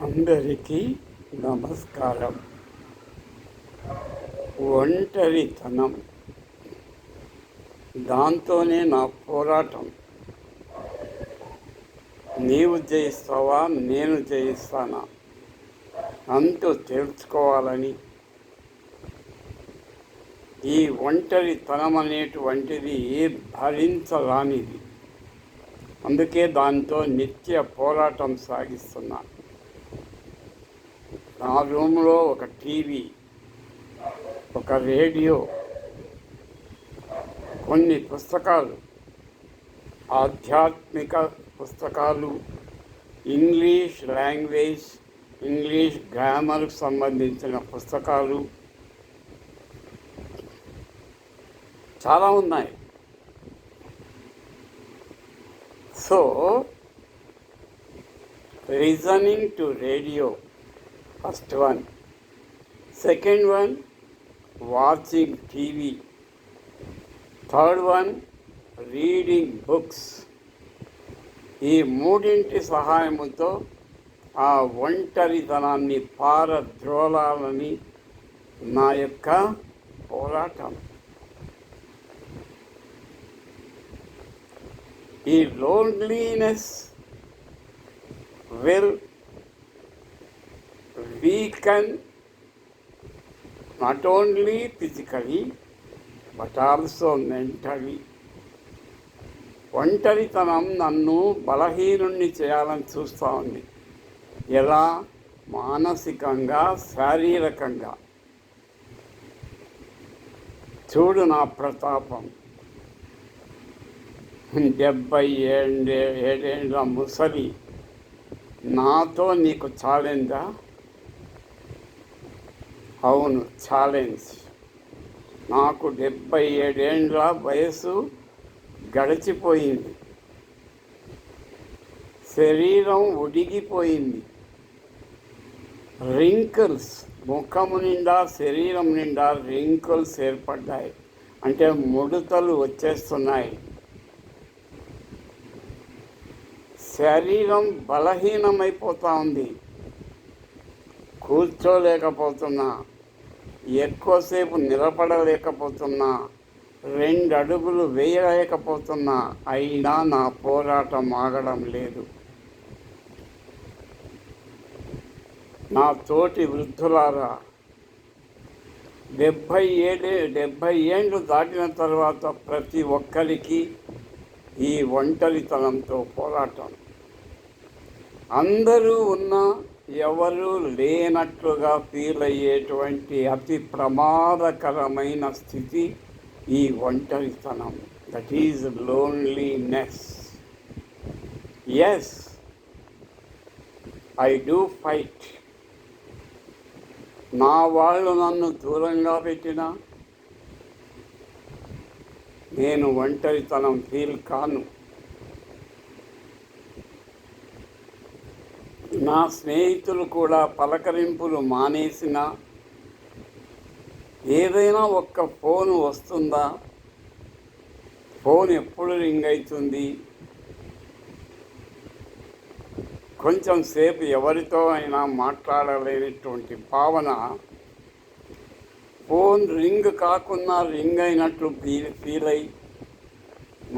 అందరికీ నమస్కారం. ఒంటరితనం. దాంతోనే నా పోరాటం. నీవు జయిస్తావా నేను జయిస్తానా? అంటూ తెలుసుకోవాలని. ఈ ఒంటరితనం అనేటువంటిది భరించరానిది. అందుకే దాంతో నిత్య పోరాటం సాగిస్తున్నాను నా రూమ్లో ఒక టీవీ ఒక రేడియో కొన్ని పుస్తకాలు ఆధ్యాత్మిక పుస్తకాలు ఇంగ్లీష్ లాంగ్వేజ్ ఇంగ్లీష్ గ్రామర్కు సంబంధించిన పుస్తకాలు చాలా ఉన్నాయి. So reasoning to radio first one. Second one watching TV. Third one reading books. ఈ మూడింటి సహాయముతో ఆ ఒంటరితనాన్ని పారద్రోలాలని నా యొక్క పోరాటం. ఈ loneliness will weaken not only physically but also mentally. ఒంటరితనం నన్ను బలహీనుణ్ణి చేయాలని చూస్తూ ఉంది. ఎలా? మానసికంగా శారీరకంగా. చూడు నా ప్రతాపం. డెబ్బై ఏడే ఏడేళ్ళ ముసలి. నాతో నీకు ఛాలెంజా అవును ఛాలెంజ్ నాకు డెబ్బై ఏడేండ్ల వయసు గడిచిపోయింది. శరీరం ఉడిగిపోయింది. రింకిల్స్ ముఖము నిండా శరీరం నిండా రింకిల్స్ ఏర్పడ్డాయి. అంటే ముడతలు వచ్చేస్తున్నాయి. శరీరం బలహీనమైపోతూ ఉంది. కూర్చోలేకపోతున్నా. ఎక్కువసేపు నిలబడలేకపోతున్నా రెండు అడుగులు వేయలేకపోతున్నా అయినా నా పోరాటం ఆగడం లేదు. నా తోటి వృద్ధులారా డెబ్భై ఏడే డెబ్భై ఏండ్లు దాటిన తర్వాత ప్రతి ఒక్కరికి ఈ ఒంటరితనంతో పోరాటం. అందరూ ఉన్నా ఎవరు లేనట్లుగా ఫీల్ అయ్యేటువంటి అతి ప్రమాదకరమైన స్థితి ఈ ఒంటరితనం. That is loneliness as I do fight నా వాళ్ళు నన్ను దూరంగా పెట్టిన నేను ఒంటరితనం ఫీల్ కాను. నా స్నేహితులు కూడా పలకరింపులు మానేసిన ఏదైనా ఒక్క ఫోన్ వస్తుందా? ఫోన్ ఎప్పుడు రింగ్ అవుతుంది కొంచెం సేపు ఎవరితో అయినా మాట్లాడలేనటువంటి భావన ఫోన్ రింగ్ కాకుండా రింగ్ అయినట్లు ఫీల్ ఫీల్ అయ్యి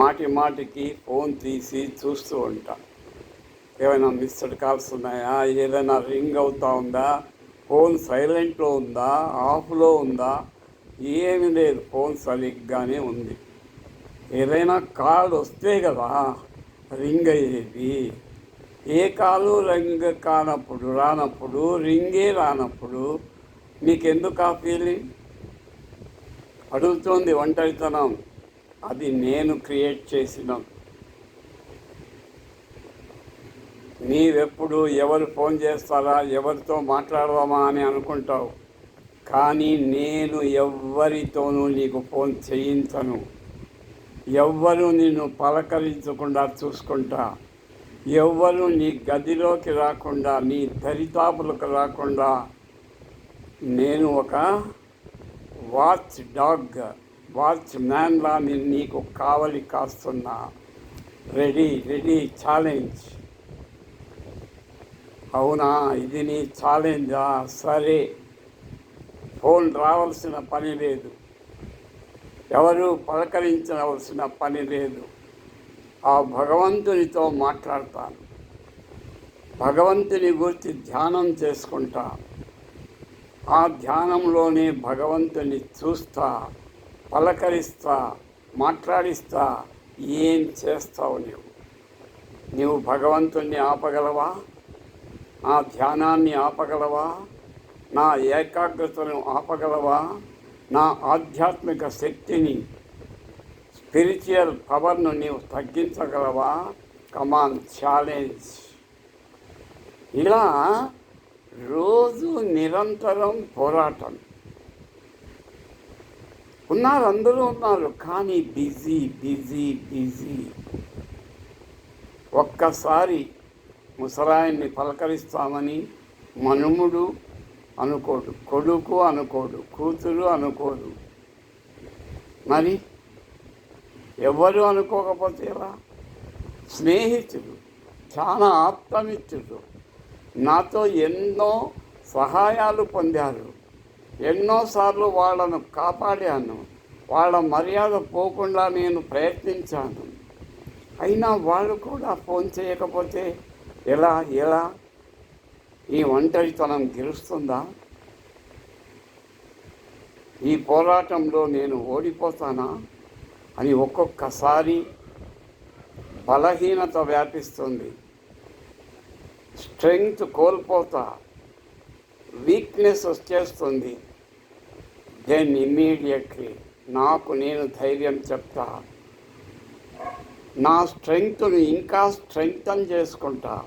మాటి మాటికి ఫోన్ తీసి చూస్తూ ఉంటా. ఏమైనా మిస్డ్ కాల్స్ ఉన్నాయా? ఏదైనా రింగ్ అవుతా ఉందా? ఫోన్ సైలెంట్లో ఉందా? ఆఫ్లో ఉందా? ఏమీ లేదు. ఫోన్ సరిగ్గానే ఉంది. ఏదైనా కాల్ వస్తే కదా రింగ్ అయ్యేది. ఏ కాలు రింగ్ కానప్పుడు రానప్పుడు రింగే రానప్పుడు నీకెందుకు ఆ ఫీలింగ్ అడుగుతోంది ఒంటరితనం. అది నేను క్రియేట్ చేసిన నీవెప్పుడు ఎవరు ఫోన్ చేస్తారా ఎవరితో మాట్లాడదామా అని అనుకుంటావు. కానీ నేను ఎవ్వరితోనూ నీకు ఫోన్ చేయించను. ఎవ్వరు నిన్ను పలకరించకుండా చూసుకుంటా. ఎవ్వరు నీ గదిలోకి రాకుండా నీ దరితాపులకు రాకుండా. నేను ఒక వాచ్ డాగ్ వాచ్ మ్యాన్లా నేను నీకు కావలి కాస్తున్నా. రెడీ రెడీ ఛాలెంజ్ అవునా? ఇది నీ ఛాలెంజా? సరే. ఫోన్ రావాల్సిన పని లేదు. ఎవరు పలకరించవలసిన పని లేదు. ఆ భగవంతునితో మాట్లాడతాను. భగవంతుని గురించి ధ్యానం చేసుకుంటా. ఆ ధ్యానంలోనే భగవంతుని చూస్తా పలకరిస్తా మాట్లాడిస్తా. ఏం చేస్తావు నీవు? నీవు భగవంతుణ్ణి ఆపగలవా? నా ధ్యానాన్ని ఆపగలవా? నా ఏకాగ్రతను ఆపగలవా? నా ఆధ్యాత్మిక శక్తిని స్పిరిచువల్ పవర్ను నీవు తగ్గించగలవా? కమాన్ ఛాలెంజ్ ఇలా రోజు నిరంతరం పోరాటం. ఉన్నారు అందరూ ఉన్నారు కానీ బిజీ బిజీ బిజీ. ఒక్కసారి ముసరాయన్ని పలకరిస్తామని మనుముడు అనుకోడు కొడుకు అనుకోడు కూతురు అనుకోడు మరి ఎవరు అనుకోకపోతే ఎలా? స్నేహితుడు చాలా ఆప్తమిత్రుడు నాతో ఎన్నో సహాయాలు పొందారు ఎన్నోసార్లు వాళ్ళను కాపాడాను వాళ్ళ మర్యాద పోకుండా నేను ప్రయత్నించాను. అయినా వాళ్ళు కూడా ఫోన్ చేయకపోతే ఎలా ఎలా? ఈ ఒంటరితనం గెలుస్తుందా? ఈ పోరాటంలో నేను ఓడిపోతానా? అని ఒక్కొక్కసారి బలహీనత వ్యాపిస్తుంది. స్ట్రెంగ్త్ కోల్పోతా. వీక్నెస్ వచ్చేస్తుంది దెన్ ఇమ్మీడియట్లీ నాకు నేను ధైర్యం చెప్తా. నా స్ట్రెంగ్త్ను ఇంకా స్ట్రెంగ్తన్ చేసుకుంటా.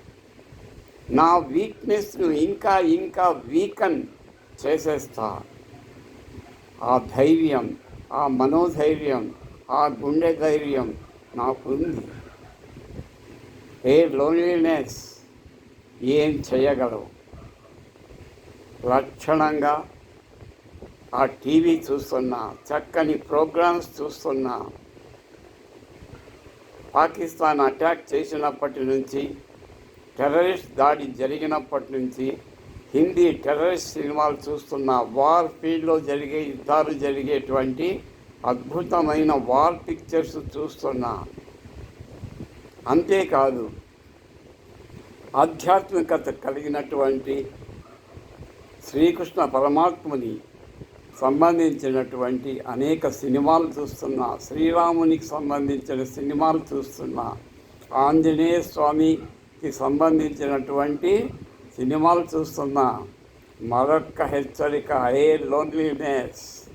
నా వీక్నెస్ను ఇంకా ఇంకా వీకన్ చేసేస్తా. ఆ ధైర్యం ఆ మనోధైర్యం ఆ గుండె ధైర్యం నాకుంది. ఏ లోన్లీనెస్ ఏం చేయగలవు? లక్షణంగా ఆ టీవీ చూస్తున్నా చక్కని ప్రోగ్రామ్స్ చూస్తున్నా. పాకిస్తాన్ అటాక్ చేసినప్పటి నుంచి టెర్రరిస్ట్ దాడి జరిగినప్పటి నుంచి హిందీ టెర్రరిస్ట్ సినిమాలు చూస్తున్న వార్ ఫీల్డ్లో జరిగే యుద్ధాలు జరిగేటువంటి అద్భుతమైన వార్ పిక్చర్స్ చూస్తున్నా అంతేకాదు ఆధ్యాత్మికత కలిగినటువంటి శ్రీకృష్ణ పరమాత్ముని సంబంధించినటువంటి అనేక సినిమాలు చూస్తున్నా శ్రీరామునికి సంబంధించిన సినిమాలు చూస్తున్నా ఆంజనేయ స్వామి సంబంధించినటువంటి సినిమాలు చూస్తున్నా మరొక్క హెచ్చరిక ఏ లోన్లీనెస్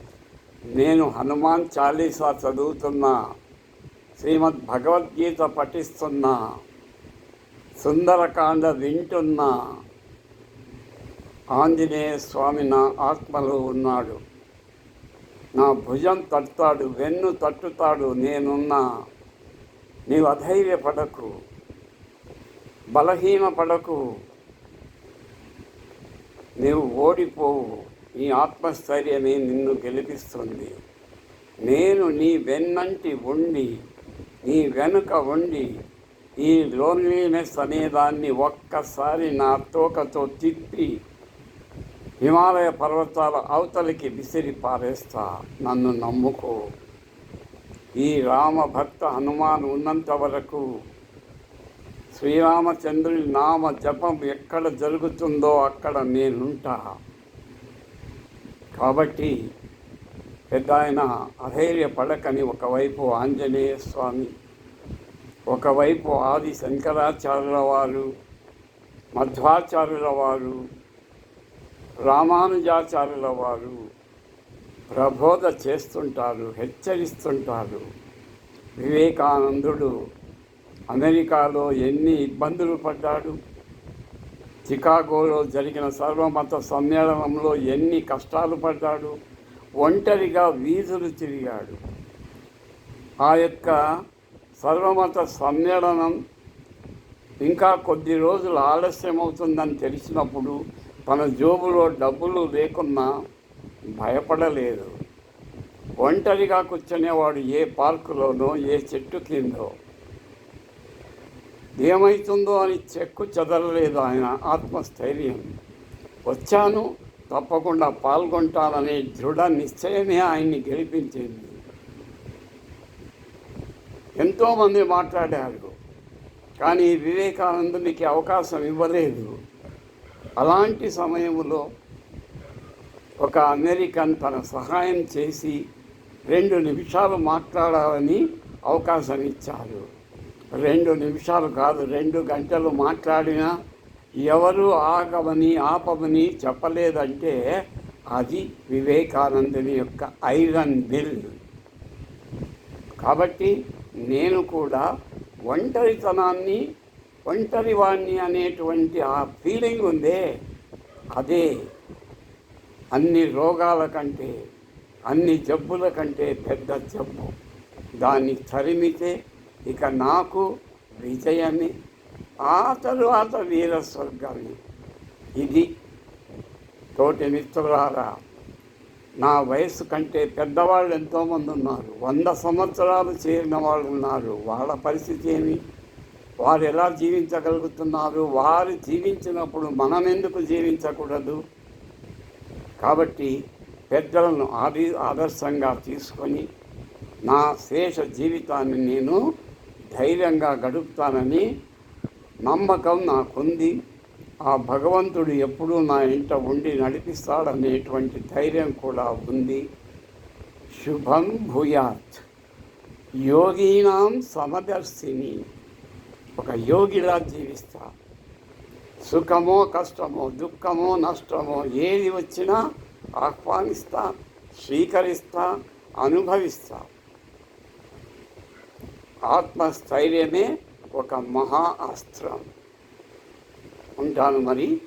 నేను హనుమాన్ చాలీసా చదువుతున్నా శ్రీమద్ భగవద్గీత పఠిస్తున్నా సుందరకాండ వింటున్నా ఆంజనేయ స్వామి నా ఆత్మలో ఉన్నాడు. నా భుజం తట్టుతాడు వెన్ను తట్టుతాడు నేనున్నా. నీవు అధైర్యపడకు. బలహీనపడకు. నీవు ఓడిపోవు. నీ ఆత్మస్థైర్యమే నిన్ను గెలిపిస్తుంది. నేను నీ వెన్నంటి ఉండి నీ వెనుక ఉండి ఈ లోన్లీనెస్ అనేదాన్ని ఒక్కసారి నా తోకతో తిప్పి హిమాలయ పర్వతాల అవతలికి విసిరి పారేస్తా. నన్ను నమ్ముకో. ఈ రామభక్త హనుమాన్ ఉన్నంత వరకు శ్రీరామచంద్రుని నామ జపం ఎక్కడ జరుగుతుందో అక్కడ నేనుంటా. కాబట్టి పెద్ద ఆయన అధైర్యపడకని ఒకవైపు ఆంజనేయ స్వామి ఒకవైపు ఆది శంకరాచార్యుల వారు మధ్వాచార్యుల వారు రామానుజాచార్యుల వారు ప్రబోధ చేస్తుంటారు హెచ్చరిస్తుంటారు. వివేకానందుడు అమెరికాలో ఎన్ని ఇబ్బందులు పడ్డాడు? చికాగోలో జరిగిన సర్వమత సమ్మేళనంలో ఎన్ని కష్టాలు పడ్డాడు? ఒంటరిగా వీధులు తిరిగాడు. ఆ యొక్క సర్వమత సమ్మేళనం ఇంకా కొద్ది రోజులు ఆలస్యం అవుతుందని తెలిసినప్పుడు తన జోబులో డబ్బులు లేకున్నా భయపడలేదు. ఒంటరిగా కూర్చునేవాడు ఏ పార్కులోనో ఏ చెట్టు కిందో ఏమవుతుందో అని చెక్కు చెదరలేదు ఆయన ఆత్మస్థైర్యం. వచ్చాను తప్పకుండా పాల్గొంటాననే దృఢ నిశ్చయమే ఆయన్ని గెలిపించింది. ఎంతోమంది మాట్లాడారు కానీ వివేకానందునికి అవకాశం ఇవ్వలేదు. అలాంటి సమయంలో ఒక అమెరికన్ తన సహాయం చేసి రెండు నిమిషాలు మాట్లాడాలని అవకాశం ఇచ్చారు. రెండు నిమిషాలు కాదు రెండు గంటలు మాట్లాడినా ఎవరు ఆగమని ఆపమని చెప్పలేదంటే అది వివేకానందుని యొక్క ఐరన్ బిల్. కాబట్టి నేను కూడా ఒంటరితనాన్ని ఒంటరివాణ్ణి అనేటువంటి ఆ ఫీలింగ్ ఉందే అదే. అన్ని రోగాల కంటే అన్ని జబ్బుల కంటే పెద్ద జబ్బు. దాన్ని తరిమితే ఇక నాకు విజయమే ఆ తరువాత వీర స్వర్గాన్ని ఇది తోటి మిత్రులారా నా వయసు కంటే పెద్దవాళ్ళు ఎంతోమంది ఉన్నారు. వంద సంవత్సరాలు చేరిన వాళ్ళు ఉన్నారు. వాళ్ళ పరిస్థితి ఏమి? వారు ఎలా జీవించగలుగుతున్నారు? వారు జీవించినప్పుడు మనం ఎందుకు జీవించకూడదు? కాబట్టి పెద్దలను ఆది ఆదర్శంగా తీసుకొని నా శేష జీవితాన్ని నేను ధైర్యంగా గడుపుతానని నమ్మకం నాకుంది. ఆ భగవంతుడు ఎప్పుడూ నా ఇంట ఉండి నడిపిస్తాడనేటువంటి ధైర్యం కూడా ఉంది. శుభం భూయాత్. యోగీనాం సమదర్శిని. ఒక యోగిలా జీవిస్తా. సుఖమో కష్టమో దుఃఖమో నష్టమో ఏది వచ్చినా ఆహ్వానిస్తా స్వీకరిస్తా అనుభవిస్తా. ఆత్మస్థైర్యమే ఒక మహా అస్త్రం. ఉంటాను మరి.